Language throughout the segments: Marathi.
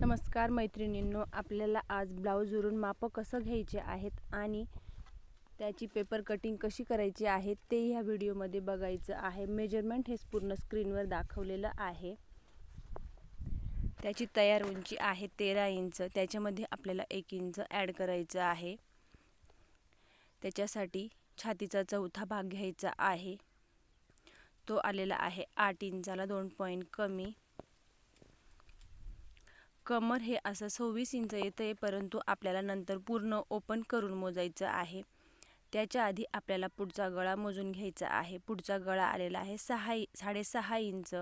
नमस्कार मैत्रिणींनो आपल्याला आज ब्लाऊजवरून मापं कसं घ्यायचे आहेत आणि त्याची पेपर कटिंग कशी करायची आहे ते ह्या व्हिडिओमध्ये बघायचं आहे. मेजरमेंट हे पूर्ण स्क्रीनवर दाखवलेलं आहे. त्याची तयार उंची आहे तेरा इंच. त्याच्यामध्ये आपल्याला एक इंच ॲड करायचं आहे. त्याच्यासाठी छातीचा चौथा भाग घ्यायचा आहे. तो आलेला आहे आठ इंचाला दोन पॉईंट कमी. कमर हे असं सव्वीस इंच येतं आहे परंतु आपल्याला नंतर पूर्ण ओपन करून मोजायचं आहे. त्याच्या आधी आपल्याला पुढचा गळा मोजून घ्यायचा आहे. पुढचा गळा आलेला आहे सहा साडेसहा इंच.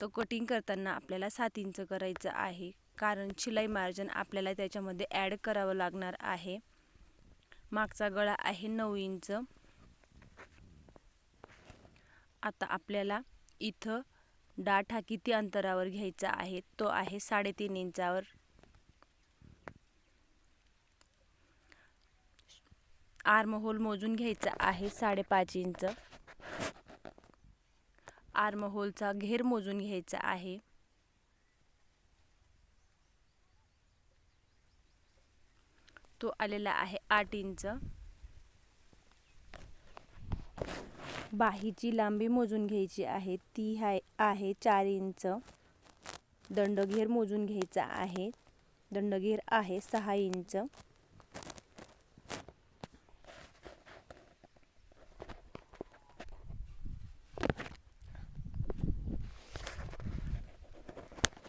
तो कटिंग करताना आपल्याला सात इंच करायचं आहे. कारण शिलाई मार्जिन आपल्याला त्याच्यामध्ये ॲड करावं लागणार आहे. मागचा गळा आहे नऊ इंच. आता आपल्याला इथं डाट हा किती अंतरावर घ्यायचा आहे? तो आहे साडेतीन इंचावर. आर्म होल मोजून घ्यायचा आहे साडेपाच इंच. आर्म होलचा घेर मोजून घ्यायचा आहे. तो आलेला आहे आठ इंच. बाहीची लांबी मोजून घ्यायची आहे. ती हाय आहे चार इंच. दंडघेर मोजून घ्यायचा आहे. दंडघेर आहे सहा इंच.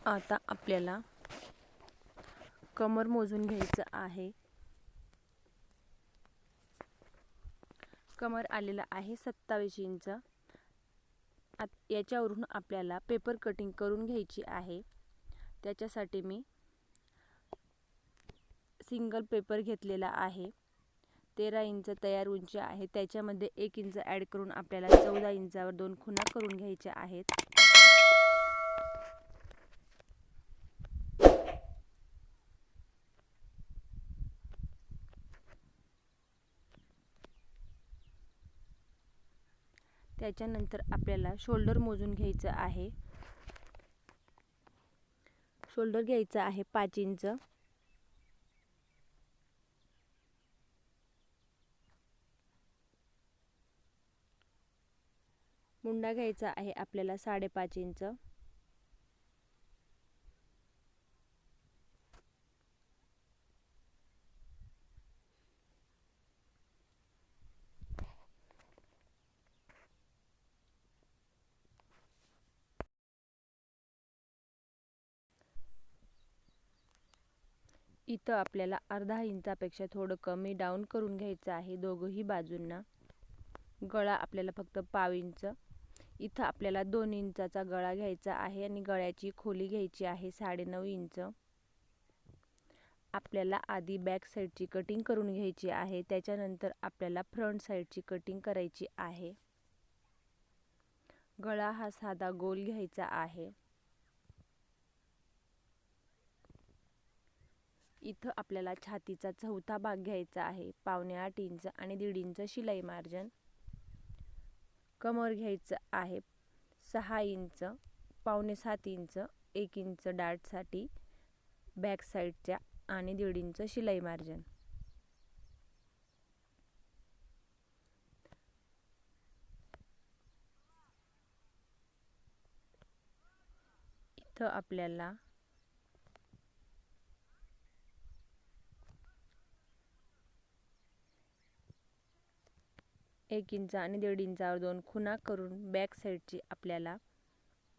आता आपल्याला कमर मोजून घ्यायचं आहे. कमर आलेला आहे सत्तावीस इंच. आत याच्यावरून आपल्याला पेपर कटिंग करून घ्यायची आहे. त्याच्यासाठी मी सिंगल पेपर घेतलेला आहे. तेरा इंच तयार उंची आहे. त्याच्यामध्ये एक इंच ॲड करून आपल्याला चौदा इंचावर दोन खुणा करून घ्यायच्या आहेत. त्याच्यानंतर आपल्याला शोल्डर मोजून घ्यायचं आहे. शोल्डर घ्यायचं आहे पाच इंच. मुंडा घ्यायचा आहे आपल्याला साडेपाच इंच. इथं आपल्याला अर्धा इंचापेक्षा थोडं कमी डाऊन करून घ्यायचं आहे दोघंही बाजूंना. गळा आपल्याला फक्त पाव इंच. इथं आपल्याला दोन इंचाचा गळा घ्यायचा आहे आणि गळ्याची खोली घ्यायची आहे साडेनऊ इंच. आपल्याला आधी बॅक साईडची कटिंग करून घ्यायची आहे त्याच्यानंतर आपल्याला फ्रंट साईडची कटिंग करायची आहे. गळा हा साधा गोल घ्यायचा आहे. इथं आपल्याला छातीचा चौथा भाग घ्यायचा आहे पावणे आठ इंच आणि दीड इंच शिलाई मार्जन. कमर घ्यायचं आहे सहा इंच पावणे सात इंच एक इंच डाटसाठी बॅक साईडच्या आणि दीड इंच शिलाई मार्जन. इथं आपल्याला एक इंच आणि दीड इंचावर दोन खुणा करून बॅक साईडची आपल्याला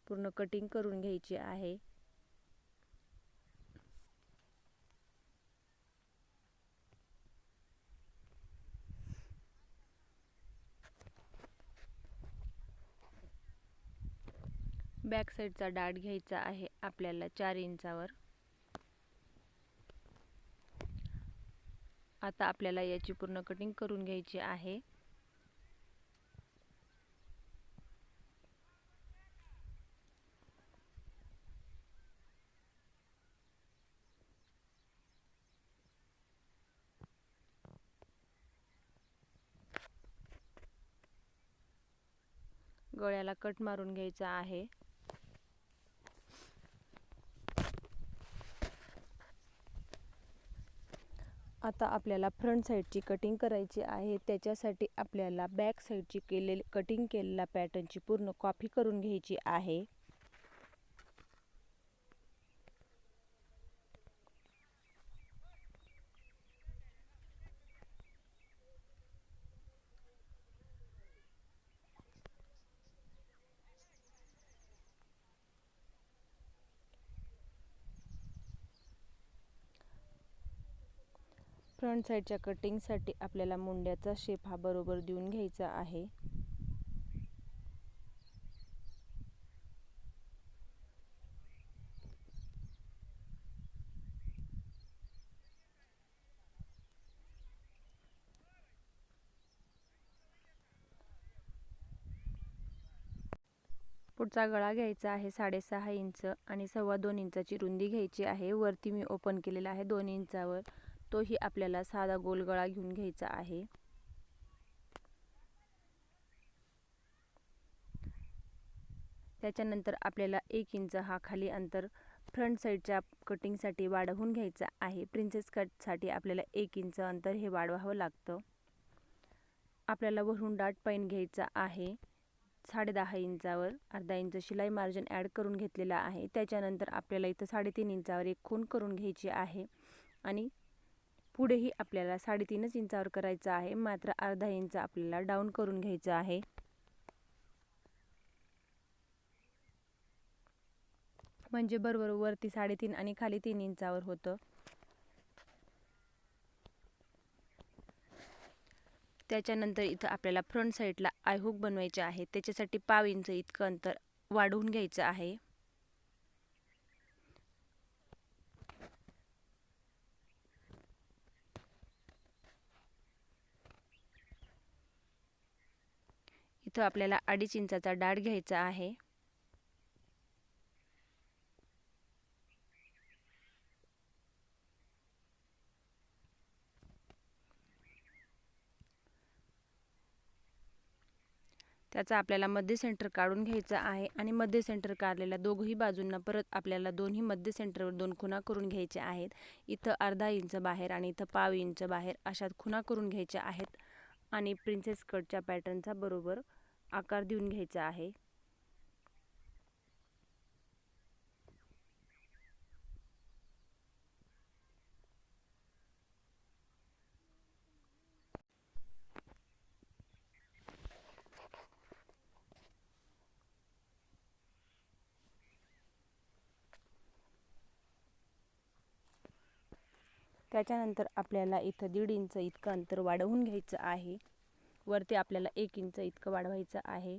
पूर्ण कटिंग करून घ्यायची आहे. बॅक साईडचा डाट घ्यायचा आहे आपल्याला चार इंचावर. आता आपल्याला याची पूर्ण कटिंग करून घ्यायची आहे. गळ्याला कट मारून घ्यायचा आहे. आता आपल्याला फ्रंट साईडची कटिंग करायची आहे. त्याच्यासाठी आपल्याला बॅक साईडची केलेली कटिंग केलेल्या पॅटर्नची पूर्ण कॉपी करून घ्यायची आहे. फ्रंट साईडच्या कटिंगसाठी आपल्याला मुंड्याचा शेप हा बरोबर देऊन घ्यायचा आहे. पुढचा गळा घ्यायचा आहे साडेसहा इंच आणि सव्वा दोन इंचाची रुंदी घ्यायची आहे. वरती मी ओपन केलेला आहे दोन इंचावर. तोही आपल्याला साधा गोल गळा घेऊन घ्यायचा आहे. त्याच्यानंतर आपल्याला एक इंच हा खाली अंतर फ्रंट साईडच्या कटिंगसाठी वाढवून घ्यायचा आहे. प्रिन्सेस कटसाठी आपल्याला एक इंच अंतर हे वाढवावं लागतं. आपल्याला वरून डाट पैन घ्यायचा आहे. साडे दहा इंचावर अर्धा इंच शिलाई मार्जिन ॲड करून घेतलेला आहे. त्याच्यानंतर आपल्याला इथं साडेतीन इंचावर एक खून करून घ्यायची आहे. आणि पुढेही आपल्याला साडेतीनच इंचावर करायचं आहे. मात्र अर्धा इंच आपल्याला डाऊन करून घ्यायचं आहे. म्हणजे बरोबर वरती साडेतीन आणि खाली तीन इंचावर होतं. त्याच्यानंतर इथं आपल्याला फ्रंट साईडला आयहुक बनवायचे आहे. त्याच्यासाठी पाव इंच इतकं अंतर वाढवून घ्यायचं आहे. इथं आपल्याला अडीच इंचाचा डाळ घ्यायचा आहे. त्याचा आपल्याला मध्य सेंटर काढून घ्यायचा आहे आणि मध्य सेंटर काढलेल्या दोघही बाजूंना परत आपल्याला दोन्ही मध्य सेंटरवर दोन खुणा करून घ्यायच्या आहेत. इथं अर्धा इंच बाहेर आणि इथं पाव इंच बाहेर अशात खुणा करून घ्यायच्या आहेत. आणि प्रिन्सेस कटच्या पॅटर्नचा बरोबर आकार देऊन घ्यायचा आहे. त्याच्यानंतर आपल्याला इथं दीड इंच इतकं अंतर वाढवून घ्यायचं आहे. वरती आपल्याला एक इंच इतकं वाढवायचं आहे.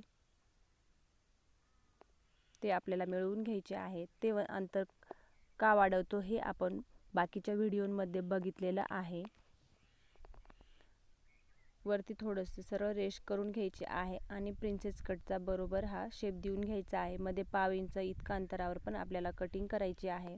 ते आपल्याला मिळवून घ्यायचे आहे. ते अंतर का वाढवतो हे आपण बाकीच्या व्हिडिओमध्ये बघितलेलं आहे. वरती थोडंसं सरळ रेश करून घ्यायची आहे आणि प्रिन्सेस कटचा बरोबर हा शेप देऊन घ्यायचा आहे. मध्ये पाव इंच इतका अंतरावर पण आपल्याला कटिंग करायची आहे.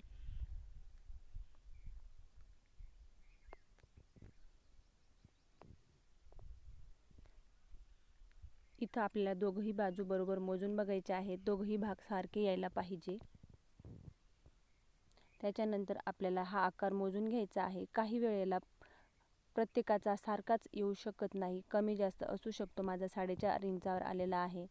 इथं आपल्याला दोघंही बाजू बरोबर मोजून बघायचे आहेत. दोघंही भाग सारखे यायला पाहिजे. त्याच्यानंतर आपल्याला हा आकार मोजून घ्यायचा आहे. काही वेळेला प्रत्येकाचा सारखाच येऊ शकत नाही. कमी जास्त असू शकतो. माझा साडेचार इंचावर आलेला आहे.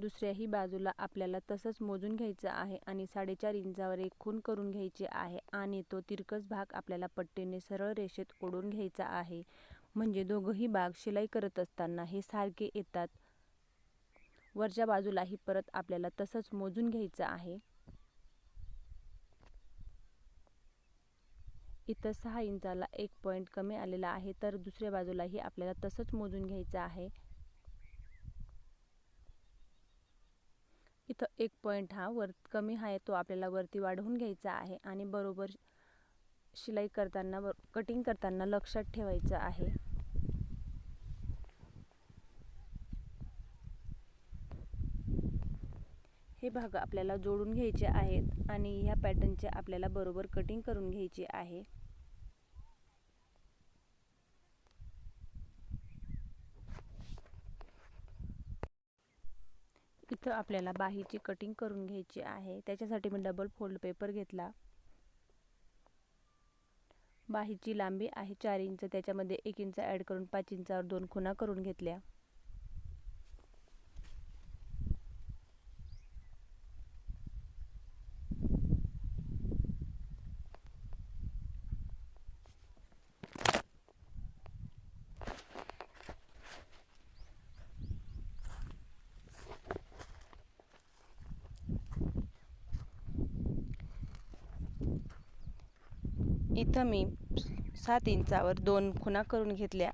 दुसऱ्याही बाजूला आपल्याला तसंच मोजून घ्यायचं आहे आणि साडेचार इंचावर एक खून करून घ्यायची आहे आणि तो तिरकस भाग आपल्याला पट्टीने सरळ रेषेत ओढून घ्यायचा आहे. म्हणजे दोघंही भाग शिलाई करत असताना हे सारखे येतात. वरच्या बाजूलाही परत आपल्याला तसंच मोजून घ्यायचं आहे. इथं सहा इंचाला एक पॉईंट कमी आलेला आहे तर दुसऱ्या बाजूलाही आपल्याला तसंच मोजून घ्यायचं आहे. इथं एक पॉईंट हा वर कमी आहे तो आपल्याला वरती वाढवून घ्यायचा आहे आणि बरोबर शिलाई करताना कटिंग करताना लक्षात ठेवायचं आहे. हे भाग आपल्याला जोडून घ्यायचे आहेत आणि ह्या पॅटर्नचे आपल्याला बरोबर कटिंग करून घ्यायची आहे. इथं आपल्याला बाहीची कटिंग करून घ्यायची आहे. त्याच्यासाठी मी डबल फोल्ड पेपर घेतला. बाहीची लांबी आहे चार इंच. त्याच्यामध्ये एक इंच ॲड करून पाच इंचावर दोन खुणा करून घेतल्या. इथं मी सात इंचावर दोन खुणा करून घेतल्या.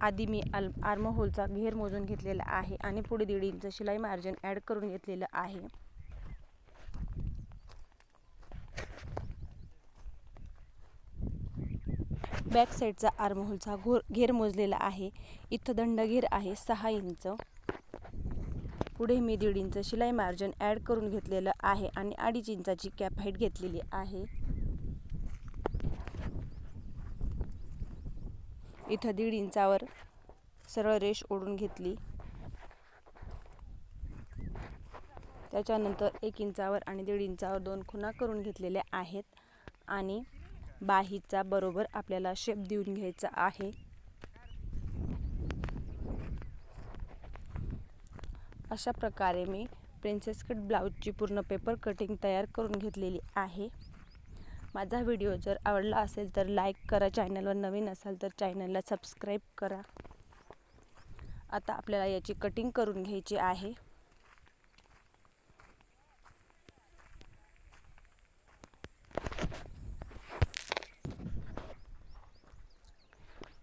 आधी मी आल आर्महोलचा घेर मोजून घेतलेला आहे आणि पुढे दीड इंच शिलाई मार्जिन ॲड करून घेतलेलं आहे. बॅक साईडचा आर्महोलचा घोर घेर मोजलेला आहे. इथं दंडघेर आहे सहा इंच. पुढे मी दीड इंच शिलाई मार्जिन ॲड करून घेतलेलं आहे आणि अडीच इंचाची कॅप हाईट घेतलेली आहे. इथं दीड इंचावर सरळ रेष ओढून घेतली. त्याच्यानंतर एक इंचावर आणि दीड इंचावर दोन खुणा करून घेतलेल्या आहेत आणि बाहीचा बरोबर आपल्याला शेप देऊन घ्यायचा आहे. अशा प्रकारे मी प्रिन्सेस कट ब्लाऊजची पूर्ण पेपर कटिंग तयार करून घेतलेली आहे. माझा व्हिडिओ जर आवडला असेल तर लाईक करा चॅनलवर नवीन असाल तर चॅनलला सबस्क्राईब करा. आता आपल्याला याची कटिंग करून घ्यायची आहे.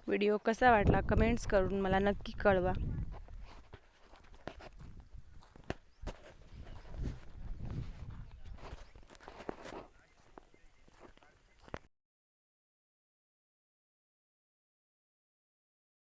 व्हिडिओ कसा वाटला कमेंट्स करून मला नक्की कळवा.